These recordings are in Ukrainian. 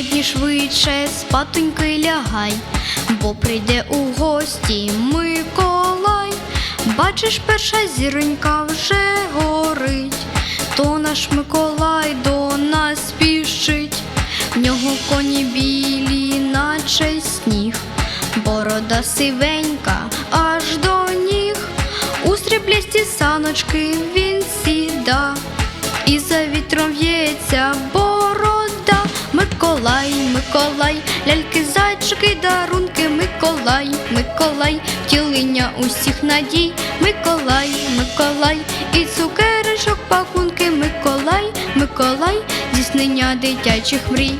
сьогодні швидше спатоньки лягай, бо прийде у гості Миколай. Бачиш, перша зіронька вже горить, то наш Миколай до нас спішить. В нього коні білі, наче сніг, борода сивенька аж до ніг. У сріблясті саночки він сіда, і за вітром в'ється. Миколай, Миколай, ляльки, зайчики, дарунки, Миколай, Миколай, втілення усіх надій, Миколай, Миколай, і цукерочок, пакунки, Миколай, Миколай, здійснення дитячих мрій.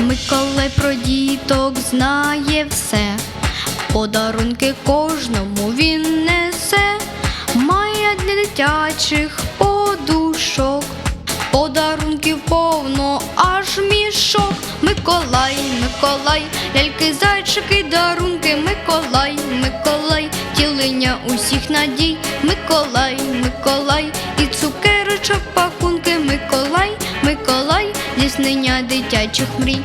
Миколай про діток знає все, подарунки кожному він несе, має для дитячих подушок. Подарунків повно. Миколай, Миколай, ляльки, зайчики, дарунки, Миколай, Миколай, тілення усіх надій, Миколай, Миколай, і цукерочок, пакунки, Миколай, Миколай, здійснення дитячих мрій.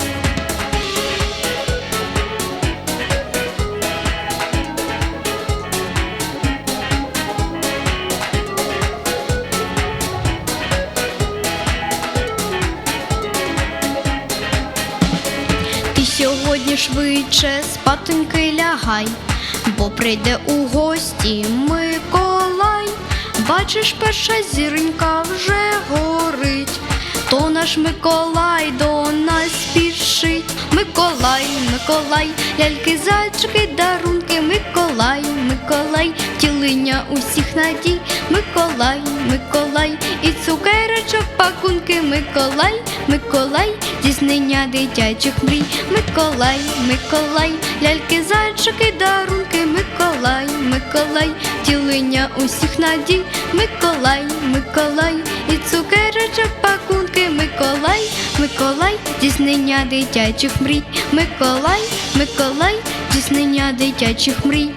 Ти сьогодні швидше спатоньки лягай, бо прийде у гості Миколай. Бачиш, перша зіронька вже горить, то наш Миколай до нас спішить. Миколай, Миколай, ляльки, зайчики, дарунки, Миколай, Миколай, тілення усіх надій, Миколай, Миколай, і цукерочок, пакунки, Миколай, Миколай, здійснення дитячих мрій, Миколай, Миколай, ляльки, зайчики, дарунки, Миколай, Миколай, тілення усіх надій, Миколай, Миколай, і цукерочок, пакунки, Миколай, Миколай, здійснення дитячих мрій, Миколай, Миколай, здійснення дитячих мрій.